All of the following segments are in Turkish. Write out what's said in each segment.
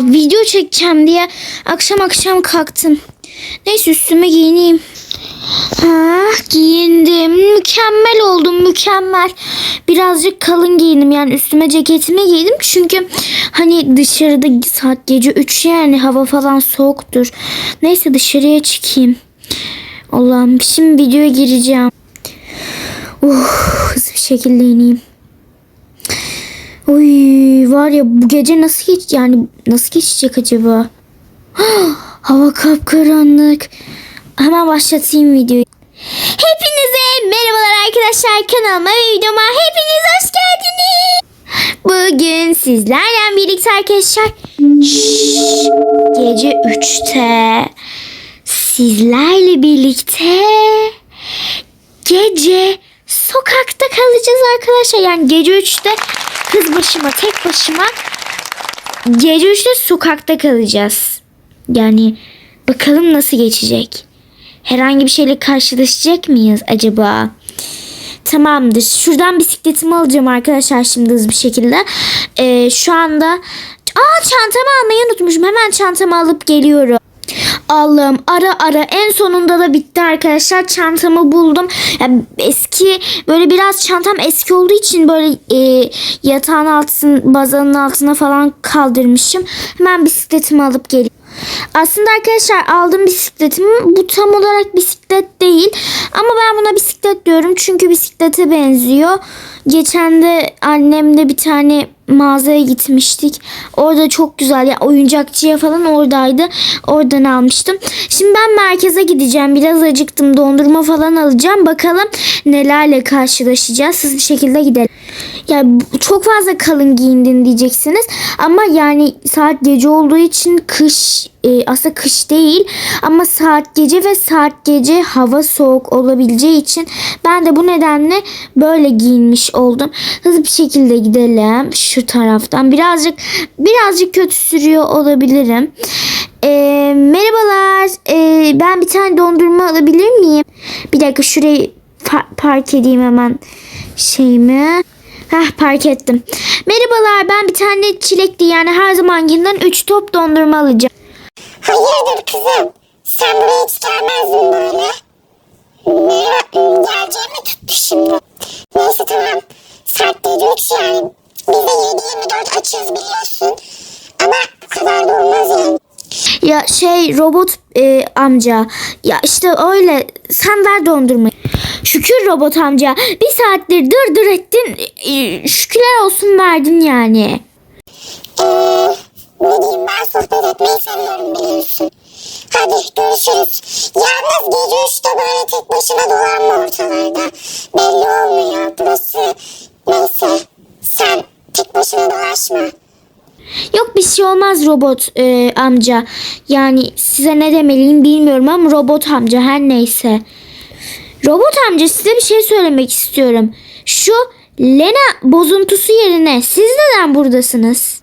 video çekeceğim diye akşam akşam kalktım. Neyse üstüme giyineyim. Ha, giyindim. Mükemmel oldum mükemmel. Birazcık kalın giyindim yani üstüme ceketimi giydim. Çünkü hani dışarıda saat gece 3 yani hava falan soğuktur. Neyse dışarıya çıkayım. Allah'ım şimdi videoya gireceğim. Uh, hızlı bir şekilde ineyim. Uy var ya bu gece nasıl geç yani nasıl geçecek acaba? Hava kapkaranlık. Hemen başlatayım videoyu. Hepinize merhabalar arkadaşlar kanalıma ve videoma hepiniz hoş geldiniz. Bugün sizlerle birlikte arkadaşlar şşş, gece 3'te sizlerle birlikte gece sokakta kalacağız arkadaşlar. Yani gece 3'te kız başıma tek başıma gece 3'te sokakta kalacağız. Yani bakalım nasıl geçecek. Herhangi bir şeyle karşılaşacak mıyız acaba? Tamamdır. Şuradan bisikletimi alacağım arkadaşlar şimdi hızlı bir şekilde. Ee, şu anda... Aa çantamı almayı unutmuşum. Hemen çantamı alıp geliyorum. Allah'ım ara ara en sonunda da bitti arkadaşlar. Çantamı buldum. Yani eski böyle biraz çantam eski olduğu için böyle e, yatağın altın bazanın altına falan kaldırmışım. Hemen bisikletimi alıp geliyorum. Aslında arkadaşlar aldığım bisikletim bu tam olarak bisiklet değil. Ama ben buna bisiklet diyorum çünkü bisiklete benziyor. Geçen de annemle bir tane mağazaya gitmiştik. Orada çok güzel ya oyuncakçıya falan oradaydı. Oradan almıştım. Şimdi ben merkeze gideceğim. Biraz acıktım. Dondurma falan alacağım. Bakalım nelerle karşılaşacağız. Bir şekilde gidelim. Ya bu- çok fazla kalın giyindin diyeceksiniz. Ama yani saat gece olduğu için kış e, aslında kış değil ama saat gece ve saat gece hava soğuk olabileceği için ben de bu nedenle böyle giyinmiş oldum. Hızlı bir şekilde gidelim şu taraftan. Birazcık birazcık kötü sürüyor olabilirim. E, merhabalar. E, ben bir tane dondurma alabilir miyim? Bir dakika şurayı pa- park edeyim hemen şeyimi. Heh park ettim. Merhabalar ben bir tane çilekli yani her zamankinden 3 top dondurma alacağım. Hayırdır kızım? Sen buraya hiç gelmezdin böyle. Ne geleceğimi tuttu şimdi. Neyse tamam. Saat gece üç yani. Biz de 7-24 açız biliyorsun. Ama bu kadar da olmaz yani. Ya şey robot e, amca ya işte öyle sen ver dondurmayı. Şükür robot amca bir saattir dır dır ettin E, şükürler olsun verdin yani. Eee ne diyeyim ben sohbet etmeyi seviyorum biliyorsun. Hadi görüşürüz. Yalnız gece üçte böyle tek başına dolanma ortalarda. Belli olmuyor. Burası neyse. Sen tek başına dolaşma. Yok bir şey olmaz robot e, amca. Yani size ne demeliyim bilmiyorum ama robot amca her neyse. Robot amca size bir şey söylemek istiyorum. Şu Lena bozuntusu yerine siz neden buradasınız?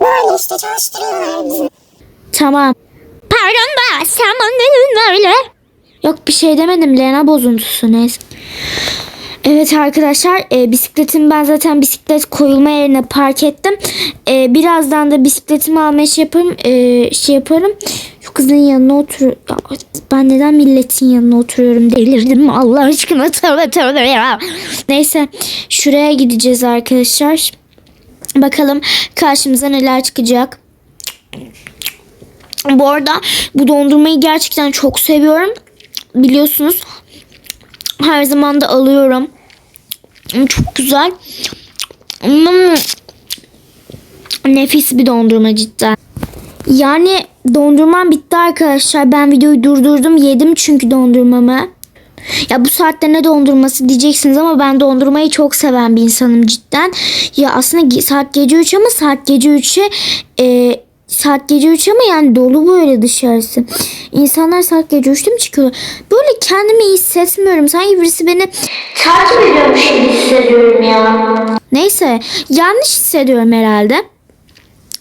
Böyle işte çalıştırıyorlar bizi. Tamam. Pardon da sen bana öyle. Yok bir şey demedim Lena bozuntusu neyse. Evet arkadaşlar e, bisikletimi ben zaten bisiklet koyulma yerine park ettim. E, birazdan da bisikletimi almaya şey yaparım. e, şey yaparım. Kızın yanına otur. Ya, ben neden milletin yanına oturuyorum delirdim mi Allah aşkına tövbe tövbe ya. Neyse şuraya gideceğiz arkadaşlar. Bakalım karşımıza neler çıkacak. Bu arada bu dondurmayı gerçekten çok seviyorum. Biliyorsunuz her zaman da alıyorum. Çok güzel. Hmm. Nefis bir dondurma cidden. Yani dondurmam bitti arkadaşlar. Ben videoyu durdurdum. Yedim çünkü dondurmamı. Ya bu saatte ne dondurması diyeceksiniz ama ben dondurmayı çok seven bir insanım cidden. Ya aslında saat gece 3 ama saat gece 3'e e, saat gece 3 ama yani dolu böyle dışarısı. İnsanlar saat gece 3'te mi çıkıyor? Böyle kendimi iyi hissetmiyorum. Sanki birisi beni takip ediyormuş gibi hissediyorum ya. Neyse yanlış hissediyorum herhalde.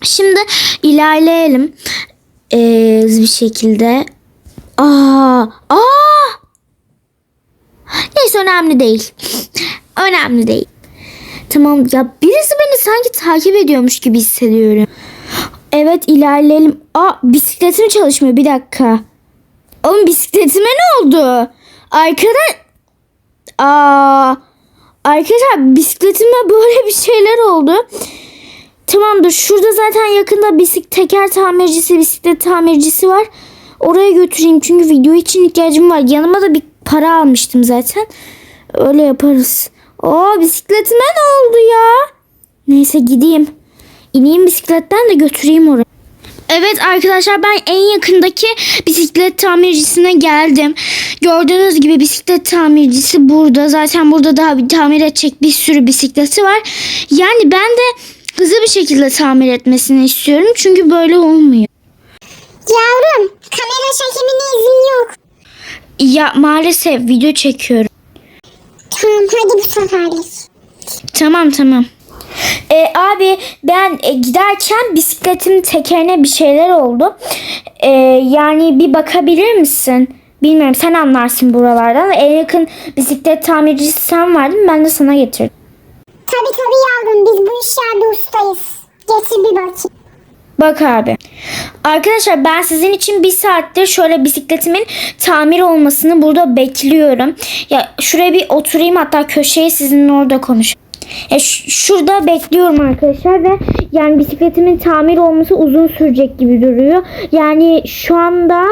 Şimdi ilerleyelim. Ee, bir şekilde. Aa, aa! Neyse önemli değil. önemli değil. Tamam ya birisi beni sanki takip ediyormuş gibi hissediyorum. Evet ilerleyelim. Aa bisikletim çalışmıyor bir dakika. Oğlum bisikletime ne oldu? Arkada... Aa, arkadaşlar bisikletime böyle bir şeyler oldu. Tamamdır. Şurada zaten yakında bisiklet teker tamircisi, bisiklet tamircisi var. Oraya götüreyim çünkü video için ihtiyacım var. Yanıma da bir para almıştım zaten. Öyle yaparız. Aa bisikletime ne oldu ya? Neyse gideyim. İneyim bisikletten de götüreyim oraya. Evet arkadaşlar ben en yakındaki bisiklet tamircisine geldim. Gördüğünüz gibi bisiklet tamircisi burada. Zaten burada daha bir tamir edecek bir sürü bisikleti var. Yani ben de hızlı bir şekilde tamir etmesini istiyorum. Çünkü böyle olmuyor. Yavrum kamera çekimine izin yok. Ya maalesef video çekiyorum. Tamam hadi bu seferlik. Tamam tamam. E, abi ben e, giderken bisikletin tekerine bir şeyler oldu. E, yani bir bakabilir misin? Bilmiyorum sen anlarsın buralardan. En yakın bisiklet tamircisi sen vardın ben de sana getirdim. Tabi tabi yavrum biz bu işlerde ustayız. Getir bir bakayım. Bak abi. Arkadaşlar ben sizin için bir saattir şöyle bisikletimin tamir olmasını burada bekliyorum. Ya şuraya bir oturayım hatta köşeye sizinle orada konuşayım. Ş- şurada bekliyorum arkadaşlar ve yani bisikletimin tamir olması uzun sürecek gibi duruyor. Yani şu anda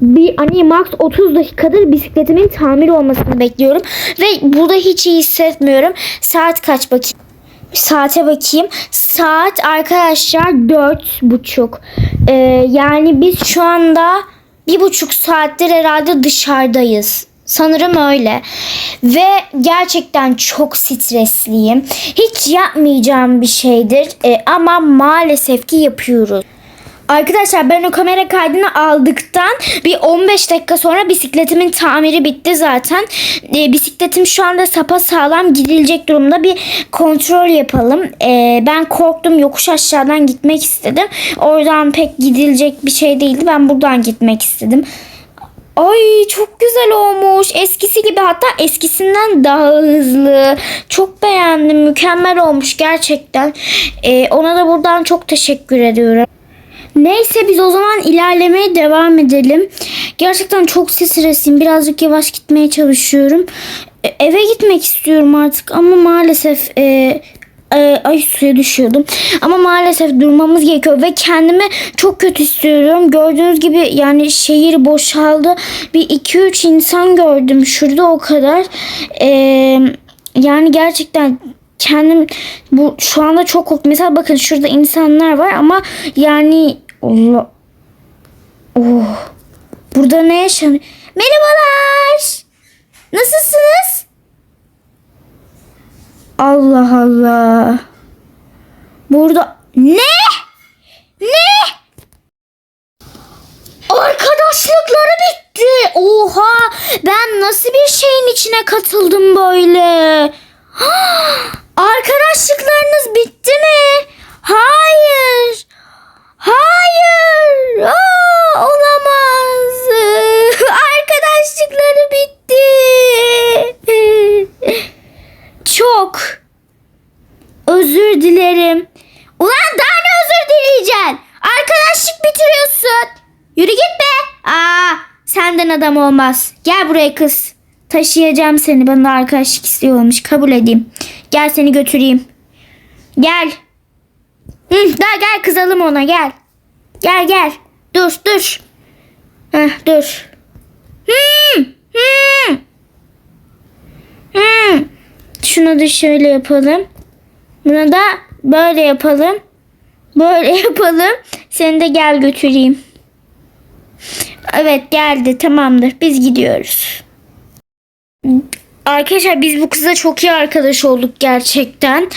bir hani max 30 dakikadır bisikletimin tamir olmasını bekliyorum ve burada hiç iyi hissetmiyorum. Saat kaç bakayım? Saate bakayım. Saat arkadaşlar dört buçuk. Ee, yani biz şu anda bir buçuk saattir herhalde dışarıdayız. Sanırım öyle. Ve gerçekten çok stresliyim. Hiç yapmayacağım bir şeydir. Ee, ama maalesef ki yapıyoruz. Arkadaşlar ben o kamera kaydını aldıktan bir 15 dakika sonra bisikletimin tamiri bitti zaten. Ee, bisikletim şu anda sapa sağlam gidilecek durumda bir kontrol yapalım. Ee, ben korktum yokuş aşağıdan gitmek istedim. Oradan pek gidilecek bir şey değildi. Ben buradan gitmek istedim. Ay çok güzel olmuş. Eskisi gibi hatta eskisinden daha hızlı. Çok beğendim. Mükemmel olmuş gerçekten. Ee, ona da buradan çok teşekkür ediyorum. Neyse biz o zaman ilerlemeye devam edelim. Gerçekten çok stresliyim. Birazcık yavaş gitmeye çalışıyorum. E, eve gitmek istiyorum artık ama maalesef e, e, ay suya düşüyordum. Ama maalesef durmamız gerekiyor ve kendimi çok kötü hissediyorum. Gördüğünüz gibi yani şehir boşaldı. Bir iki üç insan gördüm şurada o kadar. E, yani gerçekten kendim bu şu anda çok korktum. Mesela bakın şurada insanlar var ama yani Allah Oh. Burada ne yaşanıyor? Merhabalar. Nasılsınız? Allah Allah. Burada ne? Ne? Arkadaşlıkları bitti. Oha! Ben nasıl bir şeyin içine katıldım böyle? Arkadaşlıklarınız bitti mi? Hayır. Aa, olamaz. Arkadaşlıkları bitti. Çok. Özür dilerim. Ulan daha ne özür dileyeceksin? Arkadaşlık bitiriyorsun. Yürü git be. Aa, adam olmaz. Gel buraya kız. Taşıyacağım seni. Bana arkadaşlık istiyormuş. Kabul edeyim. Gel seni götüreyim. Gel. Hı, daha gel kızalım ona gel. Gel gel. Dur dur. Heh, dur. Hmm, hmm. Hmm. Şunu da şöyle yapalım. Bunu da böyle yapalım. Böyle yapalım. Seni de gel götüreyim. Evet geldi tamamdır. Biz gidiyoruz. Arkadaşlar biz bu kızla çok iyi arkadaş olduk gerçekten.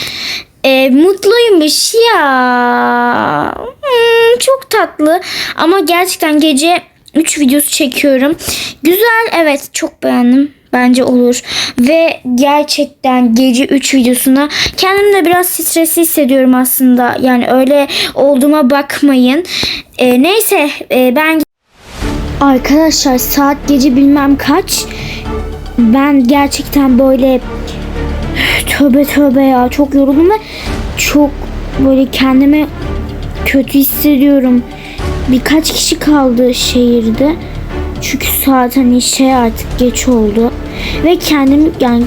Ee, mutluymuş ya. Hmm, çok tatlı. Ama gerçekten gece 3 videosu çekiyorum. Güzel evet çok beğendim. Bence olur. Ve gerçekten gece 3 videosuna kendim de biraz stresli hissediyorum aslında. Yani öyle olduğuma bakmayın. Ee, neyse e, ben Arkadaşlar saat gece bilmem kaç. Ben gerçekten böyle tövbe tövbe ya çok yoruldum ve çok böyle kendime kötü hissediyorum. Birkaç kişi kaldı şehirde. Çünkü saat hani şey artık geç oldu. Ve kendimi yani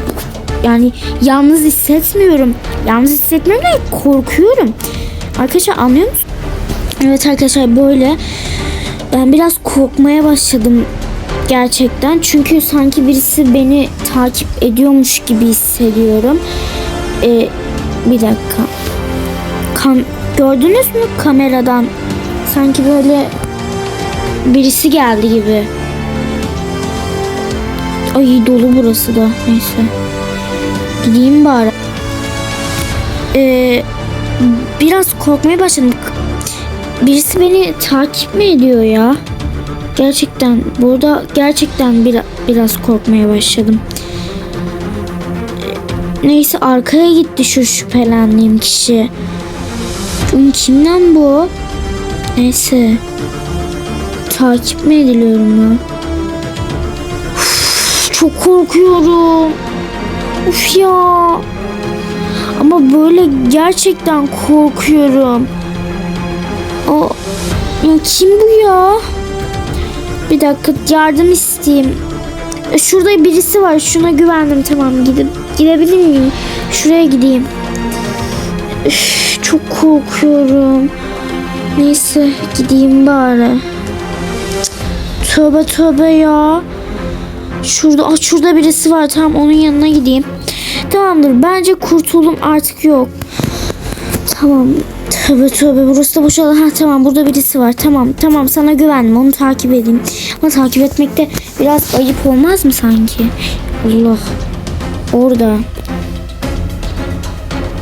yani yalnız hissetmiyorum. Yalnız hissetmiyorum da korkuyorum. Arkadaşlar anlıyor musun? Evet arkadaşlar böyle ben biraz korkmaya başladım gerçekten. Çünkü sanki birisi beni takip ediyormuş gibi hissediyorum. Ee, bir dakika. Kam gördünüz mü kameradan? Sanki böyle birisi geldi gibi. Ay dolu burası da. Neyse. Gideyim bari. Ee, biraz korkmaya başladım. Birisi beni takip mi ediyor ya? Gerçekten burada gerçekten bir, biraz korkmaya başladım. Neyse arkaya gitti şu şüphelendiğim kişi. Oğlum kimden bu? Neyse. Takip mi ediliyorum ya? Uf, çok korkuyorum. Uf ya. Ama böyle gerçekten korkuyorum. Kim bu ya? Bir dakika yardım isteyeyim. Şurada birisi var. Şuna güvendim. Tamam gidip gidebilir miyim? Şuraya gideyim. Üf, çok korkuyorum. Neyse gideyim bari. Tövbe tövbe ya. Şurada, aa, şurada birisi var. Tamam onun yanına gideyim. Tamamdır. Bence kurtulum artık yok. Tamam. Tövbe tövbe burası da boşaldı. Ha tamam burada birisi var. Tamam tamam sana güvendim onu takip edeyim. Ama takip etmekte biraz ayıp olmaz mı sanki? Allah. Orada.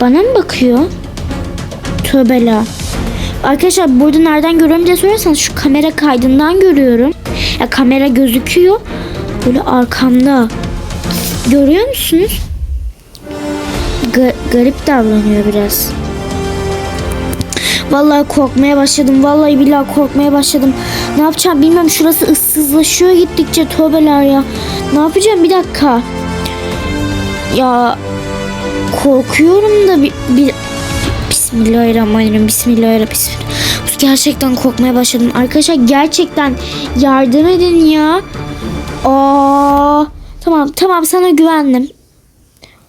Bana mı bakıyor? Tövbela. Arkadaşlar burada nereden görüyorum diye sorarsanız şu kamera kaydından görüyorum. Ya kamera gözüküyor. Böyle arkamda. Görüyor musunuz? Ga- garip davranıyor biraz. Vallahi korkmaya başladım. Vallahi billahi korkmaya başladım. Ne yapacağım bilmiyorum. Şurası ıssızlaşıyor gittikçe tövbeler ya. Ne yapacağım bir dakika. Ya korkuyorum da bir, bir Bismillahirrahmanirrahim. Bismillahirrahmanirrahim. Bismillah. Gerçekten korkmaya başladım. Arkadaşlar gerçekten yardım edin ya. Aa, tamam tamam sana güvendim.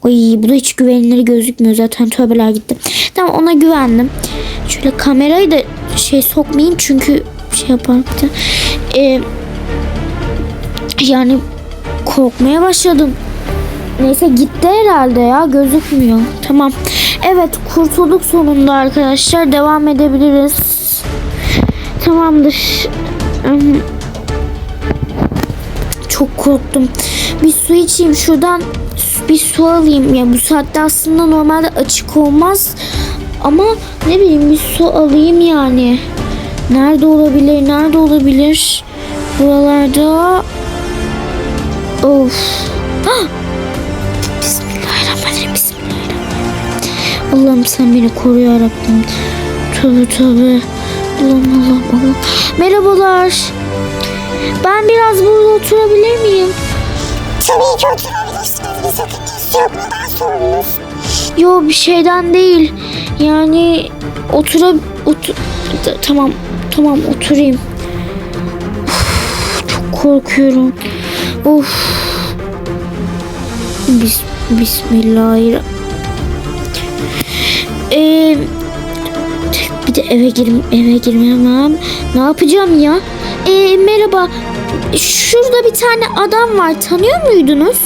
Ay bu da hiç güvenilir gözükmüyor zaten tövbeler gitti. Tamam ona güvendim. Şöyle kamerayı da şey sokmayayım çünkü şey yapar. Ee, yani korkmaya başladım. Neyse gitti herhalde ya gözükmüyor. Tamam. Evet kurtulduk sonunda arkadaşlar. Devam edebiliriz. Tamamdır. Çok korktum. Bir su içeyim şuradan bir su alayım. Ya bu saatte aslında normalde açık olmaz. Ama ne bileyim bir su alayım yani. Nerede olabilir? Nerede olabilir? Buralarda. Of. Hah! Bismillahirrahmanirrahim. Bismillahirrahmanirrahim. Allah'ım sen beni koru ya Rabbim. Tövbe tövbe. Allah'ım Allah'ım Allah'ım. Merhabalar. Ben biraz burada oturabilir miyim? Tabii ki oturabilirsiniz. Bir sakıncası yok. Neden sordunuz? Yo bir şeyden değil. Yani otura otur tamam tamam oturayım. Uf, çok korkuyorum. Of. Bis Bismillahirrahmanirrahim. Ee, bir de eve girim eve girmemem. Ne yapacağım ya? Ee, merhaba. Şurada bir tane adam var. Tanıyor muydunuz?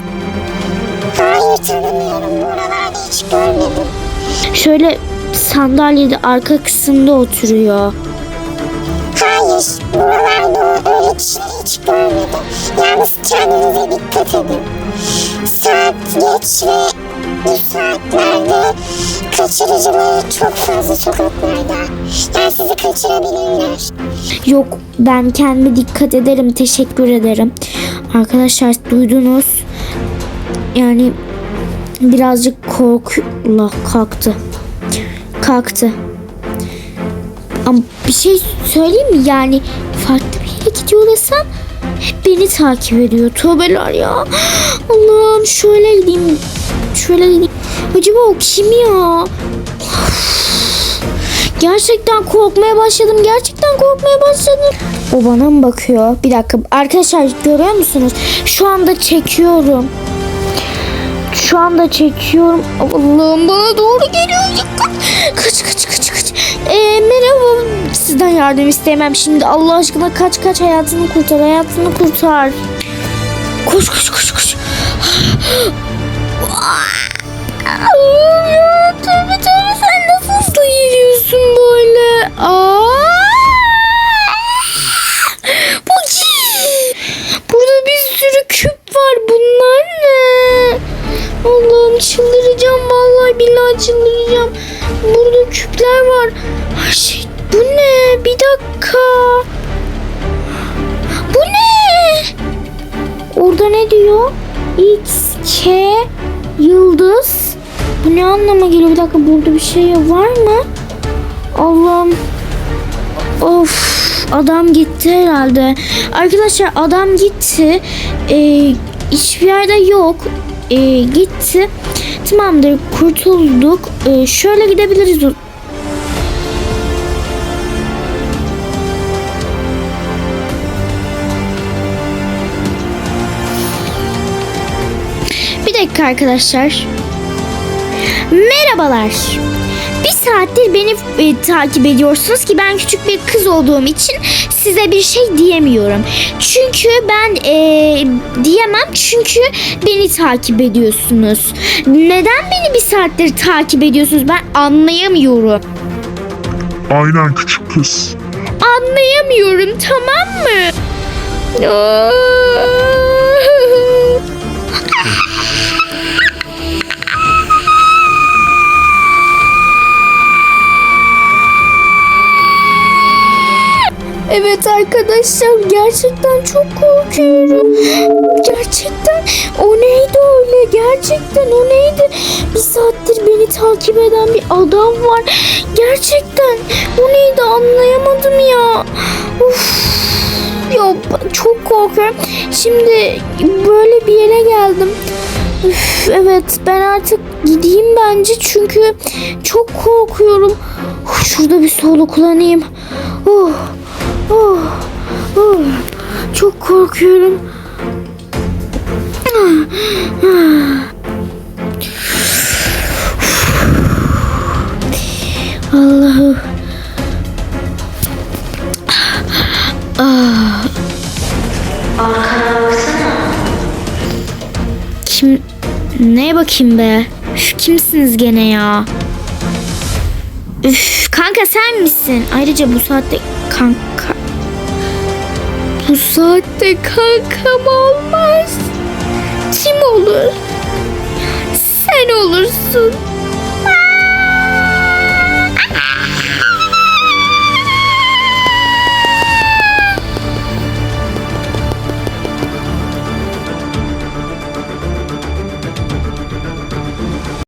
Hayır tanımıyorum. Buralarda hiç görmedim. Şöyle sandalyede arka kısımda oturuyor. Hayır. Buralarda öyle kişileri hiç görmedim. Yalnız kendinize dikkat edin. Saat geç ve bu saatlerde kaçırıcıları çok fazla sokaklarda. Yani sizi kaçırabilirler. Yok ben kendime dikkat ederim. Teşekkür ederim. Arkadaşlar duydunuz. Yani birazcık korku... Allah kalktı. Kalktı. Ama bir şey söyleyeyim mi? Yani farklı bir yere gidiyor desem beni takip ediyor. Tövbeler ya. Allah'ım şöyle gideyim. Şöyle gideyim. Acaba o kim ya? Gerçekten korkmaya başladım. Gerçekten korkmaya başladım. O bana mı bakıyor? Bir dakika. Arkadaşlar görüyor musunuz? Şu anda çekiyorum. Şu anda çekiyorum. Allah'ım bana doğru geliyor. Kaç kaç kaç kaç. Ee, merhaba. Sizden yardım istemem şimdi. Allah aşkına kaç kaç hayatını kurtar. Hayatını kurtar. Koş koş koş koş. Allah'ım ya. Tövbe tövbe sen nasıl hızlı geliyorsun böyle? Aa! X, K, yıldız. Bu ne anlama geliyor? Bir dakika burada bir şey var mı? Allah'ım. Of adam gitti herhalde. Arkadaşlar adam gitti. Ee, hiçbir yerde yok. Ee, gitti. Tamamdır kurtulduk. Ee, şöyle gidebiliriz. Dakika arkadaşlar. Merhabalar. Bir saattir beni e, takip ediyorsunuz ki ben küçük bir kız olduğum için size bir şey diyemiyorum. Çünkü ben e, diyemem çünkü beni takip ediyorsunuz. Neden beni bir saattir takip ediyorsunuz ben anlayamıyorum. Aynen küçük kız. Anlayamıyorum tamam mı? Aa! Evet arkadaşlar gerçekten çok korkuyorum. Gerçekten o neydi öyle? Gerçekten o neydi? Bir saattir beni takip eden bir adam var. Gerçekten o neydi anlayamadım ya. Uf. Ya çok korkuyorum. Şimdi böyle bir yere geldim. Üf, evet ben artık gideyim bence çünkü çok korkuyorum. Şurada bir soluklanayım. Oh, oh, oh. Çok korkuyorum. Allah'ım. Kim? Neye bakayım be? Üf, kimsiniz gene ya? Üf, kanka sen misin? Ayrıca bu saatte kanka... Bu saatte kankam olmaz. Kim olur? Sen olursun.